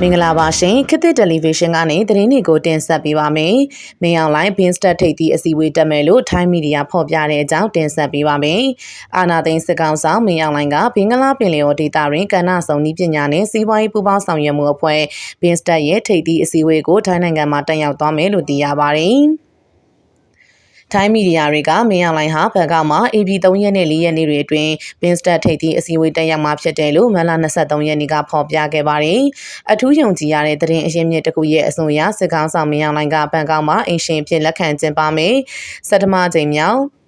မင်္ဂလာပါရှင်ခေတ်သစ်တယ်လီဗီရှင်းကနေသတင်းတွေကိုတင်ဆက်ပေးပါမယ်။မင်းအောင်လိုင်းဘင်းစတက်ထိပ်သီးအစည်းအဝေးတက်မယ်လို့ထိုင်းမီဒီယာဖော်ပြတဲ့အကြောင်းတင်ဆက်ပေးပါမယ်။အာနာသိန်းစစ်ကောင်ဆောင်မင်းအောင်လိုင်းကဘင်္ဂလားပင်လယ်ော်ဒေသတွင်ကဏ္ဍဆောင်နည်းပညာနဲ့စီးပွားရေးပူးပေါင်းဆောင်ရွက်မှုအဖွဲ့ဘင်းစတက်ရဲ့ထိပ်သီးအစည်းအဝေးကိုထိုင်းနိုင်ငံမှာတက်ရောက်သွားမယ်လို့သိရပါတယ်။ ထိုင်းမီဒီယာတွေကမင်းအောင်လိုင်းဟာဘန်ကောက်မှာ AB 3ရက်နဲ့4ရက်နေ့တွေအတွင်းဘင်းစတက်ထိပ်သီးအစည်းအဝေးတက်ရောက်မှာဖြစ်တယ်လို့မန်လာ23ရက်နေ့ကဖော်ပြခဲ့ပါတယ်။အထူးယုံကြည်ရတဲ့သတင်းအရင်းမြစ်တစ်ခုရဲ့အဆိုအရစစ်ကောင်ဆောင်မင်းအောင်လိုင်းကဘန်ကောက်မှာအင်ရှင်ဖြစ်လက်ခံကျင်းပမယ်။စက်တမကြိမ်မြောက်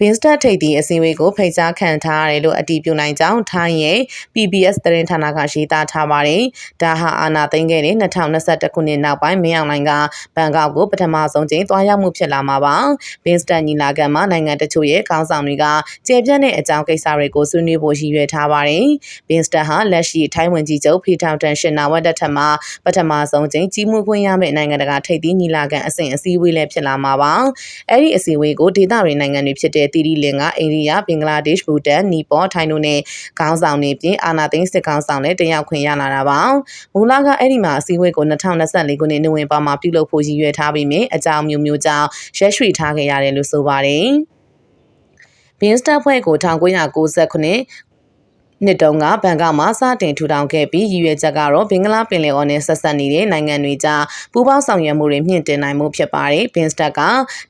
ဗင်စတက်ထိပ်သီးအစည်းအဝေးကိုဖိတ်ကြားခံထားရတယ်လို့အတည်ပြုနိုင်ကြောင်းထိုင်းရဲ့ PBS သတင်းဌာနကရေးသားထားပါတယ်။ဒါဟာအာဏာသိမ်းခဲ့တဲ့2021ခုနှစ်နောက်ပိုင်းမင်းအောင်လှိုင်ကဘန်ကောက်ကိုပထမဆုံးချိန်သွားရောက်မှုဖြစ်လာမှာပါ။ဗင်စတက်ညီလာခံမှာနိုင်ငံတချို့ရဲ့ခေါင်းဆောင်တွေကကျေပြတ်တဲ့အကြောင်းကိစ္စတွေကိုဆွေးနွေးဖို့ရည်ရွယ်ထားပါတယ်။ဗင်စတက်ဟာလက်ရှိထိုင်းဝန်ကြီးချုပ်ဖီထောင်တန်ရှင်နာဝတ်တက်ထမှာပထမဆုံးချိန်ကြီးမှုခွင့်ရမယ့်နိုင်ငံတကာထိပ်သီးညီလာခံအဆင့်အစည်းအဝေးလည်းဖြစ်လာမှာပါ။အဲ့ဒီအစည်းအဝေးကိုဒေသတွေနိုင်ငံတွေဖြစ်တဲ့တီရီလင်ကအိန္ဒိယဘင်္ဂလားဒေ့ရှ်ဘူတန်နီပေါထိုင်းတို့နဲ့ခေါင်းဆောင်တွေပြင်အာနာသိန်းစစ်ခေါင်းဆောင်နဲ့တက်ရောက်ခွင့်ရလာတာပါမူလကအဲ့ဒီမှာအစည်းအဝေးကို2024ခုနှစ်နိုဝင်ဘာမှာပြုလုပ်ဖို့ရည်ရွယ်ထားပြီးမြင်အကြောင်းမျိုးမျိုးကြောင့်ရက်ရွှေ့ထားခဲ့ရတယ်လို့ဆိုပါတယ်ဘင်းစတက်ဖွဲ့ကို1998 နှစ်တုန်းကဘန်ကောက်မှာစတင်ထူထောင်ခဲ့ပြီးရည်ရွယ်ချက်ကတော့ဘင်္ဂလားပင်လယ်အော်နဲ့ဆက်ဆက်နေတဲ့နိုင်ငံတွေကြားပူးပေါင်းဆောင်ရွက်မှုတွေမြင့်တင်နိုင်မှုဖြစ်ပါတယ်။ဘင်စတက်က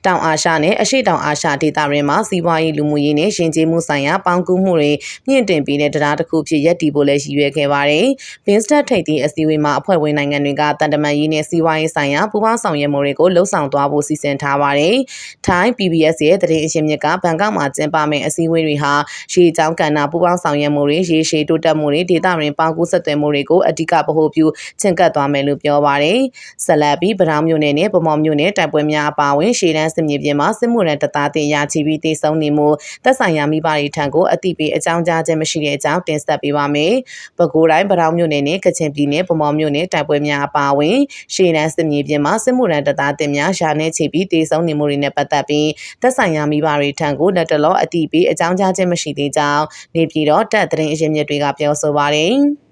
တောင်အာရှနဲ့အရှေ့တောင်အာရှဒေသတွေမှာစီးပွားရေးလူမှုရေးနဲ့ရှင်ကျေးမှုဆိုင်ရာပေါင်းကူးမှုတွေမြင့်တင်ပြီးတဲ့တရားတစ်ခုဖြစ်ရပ်တည်ဖို့လည်းရည်ရွယ်ခဲ့ပါတယ်။ဘင်စတက်ထိပ်သီးအစည်းအဝေးမှာအဖွဲ့ဝင်နိုင်ငံတွေကတန်တမန်ရေးနဲ့စီးပွားရေးဆိုင်ရာပူးပေါင်းဆောင်ရွက်မှုတွေကိုလှုံ့ဆော်သွားဖို့စီစဉ်ထားပါတယ်။ထိုင်း PBS ရဲ့သတင်းအရှင်မြစ်ကဘန်ကောက်မှာကျင်းပမယ့်အစည်းအဝေးတွေဟာရှေးကြောင်းကဏ္ဍပူးပေါင်းဆောင်ရွက်မှုတွေရေရှည်တိုးတက်မှုတွေဒေသတွင်ပေါင်းကူးဆက်သွယ်မှုတွေကိုအဓိကဗဟိုပြုချင့်ကပ်သွားမယ်လို့ပြောပါတယ်။ဆက်လက်ပြီးဗရောင်းမြို့နယ်နဲ့ဗမော်မြို့နယ်တိုက်ပွဲများအပါအဝင်ရှေ့တန်းစစ်မြေပြင်မှာစစ်မှုရန်တသားတင်ရချီပြီးတေဆုံးနေမှုသက်ဆိုင်ရာမိဘတွေထံကိုအတိပေးအကြောင်းကြားခြင်းမရှိတဲ့အကြောင်းတင်ဆက်ပေးပါမယ်။ပဲခူးတိုင်းဗရောင်းမြို့နယ်နဲ့ကချင်ပြည်နယ်ဗမော်မြို့နယ်တိုက်ပွဲများအပါအဝင်ရှေ့တန်းစစ်မြေပြင်မှာစစ်မှုရန်တသားတင်များရှာနေချီပြီးတေဆုံးနေမှုတွေနဲ့ပတ်သက်ပြီးသက်ဆိုင်ရာမိဘတွေထံကိုလက်တလောအတိပေးအကြောင်းကြားခြင်းမရှိသေးကြောင်းနေပြည်တော်တပ်သတင်းအရင်းမြစ်တွေကပြောဆိုပါတယ်။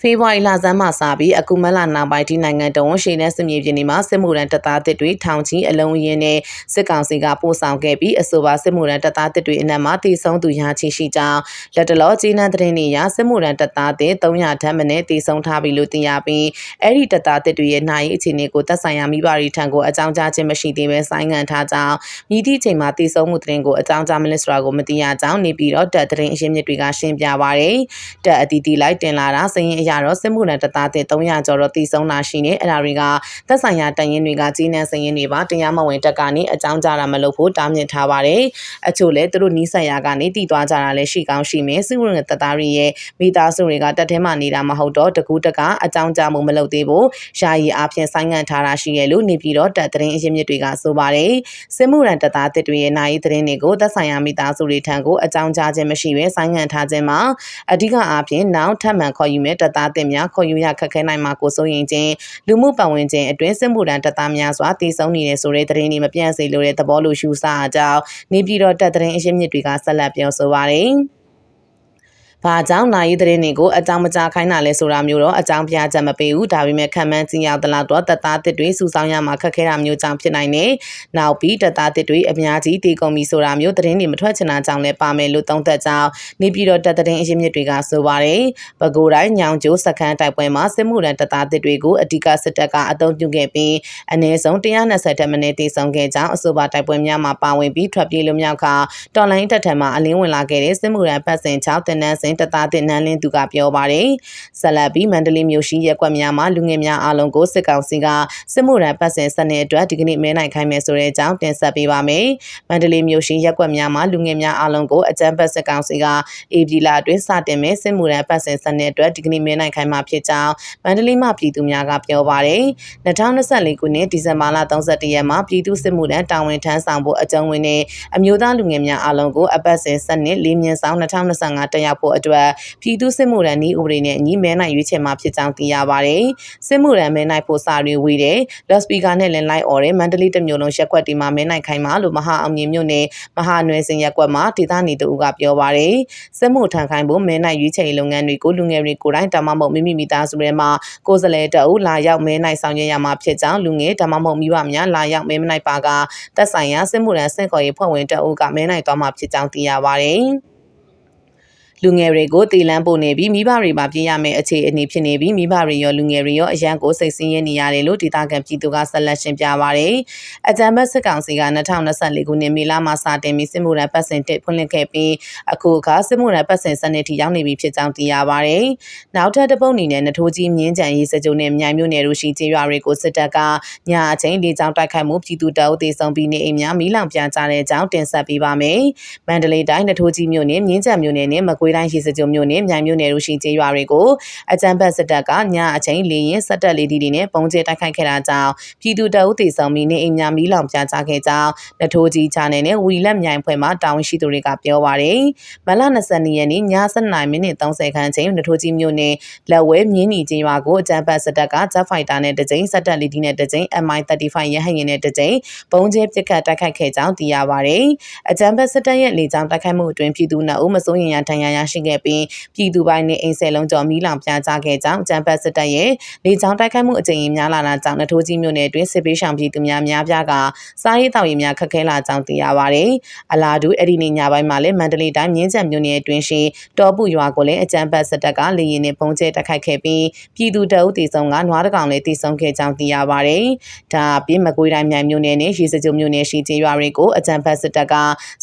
ဖေဖော်ဝါရီလဆန်းမှစပြီးအခုမလနောက်ပိုင်းဒီနိုင်ငံတော်ဝန်ရှိတဲ့စစ်မြေပြင်တွေမှာစစ်မှုရန်တပ်သားတစ်တွေထောင်ချီအလုံးရင်းနဲ့စစ်ကောင်စီကပို့ဆောင်ခဲ့ပြီးအဆိုပါစစ်မှုရန်တပ်သားတစ်တွေအနက်မှာတည်ဆုံးသူရာချီရှိကြောင်းလက်တလောကြီးနန်းသတင်းတွေအရစစ်မှုရန်တပ်သားတစ်300ထပ်မံနဲ့တည်ဆုံးထားပြီလို့သိရပြီးအဲ့ဒီတပ်သားတစ်တွေရဲ့နိုင်အခြေအနေကိုသက်ဆိုင်ရာမိဘတွေထံကိုအကြောင်းကြားခြင်းမရှိသေးပဲဆိုင်းငံ့ထားကြောင်းမြည်သည့်ချိန်မှာတည်ဆုံးမှုသတင်းကိုအကြောင်းကြားမလဲဆိုတာကိုမသိရကြောင်းနေပြီးတော့တပ်သတင်းအရင်းမြစ်တွေကရှင်းပြပါရယ်တပ်အတီးတီလိုက်တင်လာတာစရင်ရတော့စစ်မှုရန်တပ်သားတဲ့300ကျော်တော့တည်ဆုံးလာရှိနေအဲ့ဒါတွေကသက်ဆိုင်ရာတန်ရင်တွေကကြီးနှံစရင်တွေပါတရားမဝင်တက်ကနေအကြောင်းကြားတာမလုပ်ဖို့တားမြစ်ထားပါတယ်အချို့လည်းသူတို့နီးစပ်ရာကနေတည်သွားကြတာလည်းရှိကောင်းရှိမယ်စစ်မှုရန်တပ်သားတွေရဲ့မိသားစုတွေကတက်ထဲမှာနေတာမဟုတ်တော့တကူးတကအကြောင်းကြားမှုမလုပ်သေးဘူးယာယီအားဖြင့်ဆိုင်းငံ့ထားတာရှိရလို့နေပြီးတော့တပ်သတင်းအရင်းမြစ်တွေကဆိုပါတယ်စစ်မှုရန်တပ်သားတွေရဲ့နိုင်သတင်းတွေကိုသက်ဆိုင်ရာမိသားစုတွေထံကိုအကြောင်းကြားခြင်းမရှိဘဲဆိုင်းငံ့ထားခြင်းမှာအဓိကအားဖြင့်နောက်ထပ်မံခေါ်ယူမဲ့တပ်သားတင်များခေါ်ယူရခက်ခဲနိုင်မှာကိုစိုးရင်ချင်းလူမှုပတ်ဝန်းကျင်အတွင်းစစ်မှုထမ်းတပ်သားများစွာတည်ဆုံနေတဲ့ဆိုတဲ့သတင်းတွေမပြန့်စေလိုတဲ့သဘောလိုရှုဆအကြောင်းနေပြည်တော်တပ်သတင်းအရင်းမြစ်တွေကဆက်လက်ပြောဆိုပါရယ်။ ဘာကြောင့်နိုင်ရေးသတင်းတွေကိုအကြောင်းမကြားခိုင်းတာလဲဆိုတာမျိုးတော့အကြောင်းပြချက်မပေးဘူးဒါပေမဲ့ခံမှန်းကြည့်ရသလောက်တော့တပ်သားတစ်တွေစုဆောင်ရမှာခက်ခဲတာမျိုးကြောင့်ဖြစ်နိုင်တယ်။နောက်ပြီးတပ်သားတစ်တွေအများကြီးတေကုန်ပြီဆိုတာမျိုးသတင်းတွေမထွက်ချင်တာကြောင့်လည်းပါမယ်လို့သုံးသပ်ကြောင်းနေပြည်တော်တပ်သတင်းအရင်းမြစ်တွေကဆိုပါတယ်။ပဲခူးတိုင်းညောင်ကျိုးစခန်းတိုက်ပွဲမှာစစ်မှုရန်တပ်သားတစ်တွေကိုအဓိကစစ်တပ်ကအုံပြုခဲ့ပြီးအနည်းဆုံး120တက်မင်းတေဆောင်ခဲ့ကြောင်းအဆိုပါတိုက်ပွဲများမှာပါဝင်ပြီးထွက်ပြေးလွမြောက်ကတော်လိုင်းတပ်ထံမှအလင်းဝင်လာခဲ့တဲ့စစ်မှုရန်ပတ်စင်6တင်နန်းစင်တပ်သားတင်နန်းလင်းသူကပြောပါတယ်။ဆက်လက်ပြီးမန္တလေးမြို့ရှိရက်ကွက်များမှာလူငယ်များအားလုံးကိုစစ်ကောင်စီကစစ်မှုရန်ပတ်စင်စနစ်အတွက်ဒီကနေ့မဲနိုင်ခိုင်းမယ်ဆိုတဲ့အကြောင်းတင်ဆက်ပေးပါမယ်။မန္တလေးမြို့ရှိရက်ကွက်များမှာလူငယ်များအားလုံးကိုအကြမ်းဖက်စစ်ကောင်စီကအေဗီလာအတွင်းစတင်မဲ့စစ်မှုရန်ပတ်စင်စနစ်အတွက်ဒီကနေ့မဲနိုင်ခိုင်းမှာဖြစ်ကြောင်းမန္တလေးမှပြည်သူများကပြောပါတယ်။2024ခုနှစ်ဒီဇင်ဘာလ31ရက်မှာပြည်သူစစ်မှုရန်တာဝန်ထမ်းဆောင်ဖို့အကြံဝင်နဲ့အမျိုးသားလူငယ်များအားလုံးကိုအပတ်စဉ်စနစ်လေးမြင့်ဆောင်2025တက်ရောက်ဖို့အတွက်ပြည်သူစစ်မှုထမ်းနည်းဥပဒေနဲ့အညီမဲနိုင်ရွေးချယ်မှာဖြစ်ကြောင်းသိရပါတယ်။စစ်မှုထမ်းမဲနိုင်ဖို့စာတွေဝေတဲ့လက်စပီကာနဲ့လည်းလိုက်អော်တဲ့မန္တလေးတစ်မျိုးလုံးရက်ကွက်တီမှာမဲနိုင်ခိုင်းမှာလို့မဟာအောင်မြင်မြို့နယ်မဟာနွယ်စင်ရက်ကွက်မှာဒေသနေသူကပြောပါတယ်။စစ်မှုထမ်းခိုင်းဖို့မဲနိုင်ရွေးချယ်လုပ်ငန်းတွေကိုလူငယ်တွေကိုယ်တိုင်တမမဟုတ်မိမိမိသားစုတွေမှာကိုယ်စားလှယ်တအုပ်လာရောက်မဲနိုင်ဆောင်ရွက်ရမှာဖြစ်ကြောင်းလူငယ်တမမဟုတ်မိဘများလာရောက်မဲမနိုင်ပါကသက်ဆိုင်ရာစစ်မှုထမ်းစင့်ခေါ်ရေးဖွဲ့ဝင်တအုပ်ကမဲနိုင်သွားမှာဖြစ်ကြောင်းသိရပါတယ်။ လူငယ်တွေကိုတည်လန်းပို့နေပြီးမိဘတွေပါပြင်ရမယ့်အခြေအနေဖြစ်နေပြီးမိဘတွေရောလူငယ်တွေရောအရန်ကိုစိတ်ဆင်းရဲနေရတယ်လို့ဒေသခံပြည်သူကဆက်လက်ရှင်းပြပါရယ်အကြံဘတ်စစ်ကောင်စီက2024ခုနှစ်မေလမှာစတင်ပြီးစစ်မှုရန်ပတ်စင်တစ်ဖွင့်လှစ်ခဲ့ပြီးအခုအခါစစ်မှုရန်ပတ်စင်စနစ်ထိရောက်နေပြီဖြစ်ကြောင်းသိရပါရယ်နောက်ထပ်တစ်ပုတ်အနေနဲ့နထိုးကြီးမြင်းကြံရေးစကြုံနဲ့မြိုင်မြို့နယ်တို့ရှိကျေးရွာတွေကိုစစ်တပ်ကညအချိန်လေးချောင်းတိုက်ခိုက်မှုပြည်သူတအုပ်တေဆုံးပြီးနေအိမ်များမီးလောင်ပြကြတဲ့အကြောင်းတင်ဆက်ပေးပါမယ်မန္တလေးတိုင်းနထိုးကြီးမြို့နယ်မြင်းကြံမြို့နယ်နဲ့မကွေးတိုင်းရေစကြုံမြို့နယ်မြိုင်မြို့နယ်တို့ရှိကျေးရွာတွေကိုအကြံဖက်စစ်တပ်ကညအချိန်လေရင်စက်တက်လေးဒီတွေနဲ့ပုံကျဲတိုက်ခိုက်ခဲ့တာကြောင့်ပြည်သူတအုပ်တေဆောင်ပြီးနေအိမ်များမီးလောင်ပြကြခဲ့ကြောင်းနထိုးကြီးချာနယ်နဲ့ဝီလက်မြိုင်ဖွဲ့မှတာဝန်ရှိသူတွေကပြောပါရယ်မလ22ရက်နေ့ည7:30မိနစ်30ခန်းချိန်နထိုးကြီးမြို့နယ်လက်ဝဲမြင်းနီကျေးရွာကိုအကြံဖက်စစ်တပ်ကဂျက်ဖိုက်တာနဲ့တကြိမ်စက်တက်လေးဒီနဲ့တကြိမ် MI35 ရဟတ်ယာဉ်နဲ့တကြိမ်ပုံကျဲပစ်ခတ်တိုက်ခိုက်ခဲ့ကြောင်းသိရပါရယ်အကြံဖက်စစ်တပ်ရဲ့လေကြောင်းတိုက်ခိုက်မှုအတွင်းပြည်သူနှစ်ဦးမစိုးရင်ရဒဏ်ရာရရှိခဲ့ပြီးပြည်သူပိုင်းနဲ့အိမ်ဆယ်လုံးကျော်မီးလောင်ပြကြခဲ့ကြောင်းကြံပတ်စစ်တပ်ရဲ့လေကြောင်းတိုက်ခိုက်မှုအကြိမ်များလာတာကြောင့်နထိုးကြီးမြို့နယ်အတွင်းစစ်ပေးရှောင်ပြည်သူများများပြားကစားရေးတောက်ရေးများခက်ခဲလာကြောင်းသိရပါတယ်။အလားတူအဲ့ဒီနေ့ညပိုင်းမှာလည်းမန္တလေးတိုင်းမြင်းကြံမြို့နယ်အတွင်းရှိတောပူရွာကိုလည်းအကြံပတ်စစ်တပ်ကလေရင်နဲ့ပုံကျဲတိုက်ခိုက်ခဲ့ပြီးပြည်သူတအုပ်တီဆုံကနွားတကောင်လည်းတီဆုံခဲ့ကြောင်းသိရပါတယ်။ဒါအပြင်မကွေးတိုင်းမြိုင်မြို့နယ်နဲ့ရေစကြိုမြို့နယ်ရှိကျေးရွာတွေကိုအကြံဖတ်စစ်တပ်က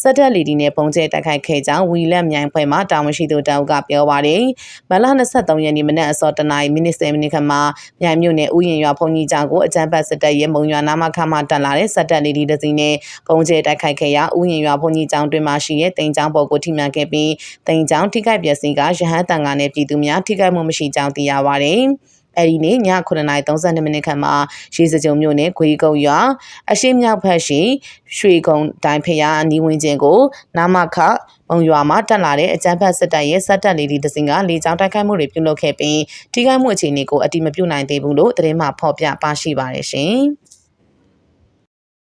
စက်တက်လီဒီနဲ့ပုံကျဲတိုက်ခိုက်ခဲ့ကြောင်းဝီလက်မြိုင်ဖွဲ့မှတာဝန်ရှိသူတအုပ်ကပြောပါတယ်။မလ23ရက်နေ့မနက်အစောတနာရီမိနစ်10မိနစ်ခန့်မှာမြိုင်မြို့နယ်ဥယျာဉ်ရွာဖုန်ကြီးကျောင်းကိုအကြမ်းဖက်စစ်တပ်ရဲ့မုံရွာနာမခမှတက်လာတဲ့စက်တက်လေးဒီတစ်စီးနဲ့ပုံကျဲတိုက်ခိုက်ခဲ့ရာဥယျာဉ်ရွာဖုန်ကြီးကျောင်းတွင်မှရှိတဲ့တိမ်ကျောင်းပေါ်ကိုထိမှန်ခဲ့ပြီးတိမ်ကျောင်းထိခိုက်ပျက်စီးကရဟန်းတန်ကနဲ့ပြည်သူများထိခိုက်မှုမရှိကြောင်းသိရပါတယ်။ အဲ့ဒီနေ့ည9:32မိနစ်ခန့်မှာရေစကြုံမြို့နယ်ခွေးကုန်းရွာအရှိမြောက်ဘက်ရှိရွှေကုန်းတိုင်းဖျားအနီးဝန်းကျင်ကိုနာမခမုံရွာမှာတက်လာတဲ့အကြမ်းဖက်စစ်တပ်ရဲ့စက်တက်လေးဒီတစင်ကလေကြောင်းတိုက်ခိုက်မှုတွေပြုလုပ်ခဲ့ပြီးထိခိုက်မှုအခြေအနေကိုအတိမပြုနိုင်သေးဘူးလို့သတင်းမှဖော်ပြပါရှိပါတယ်ရှင်။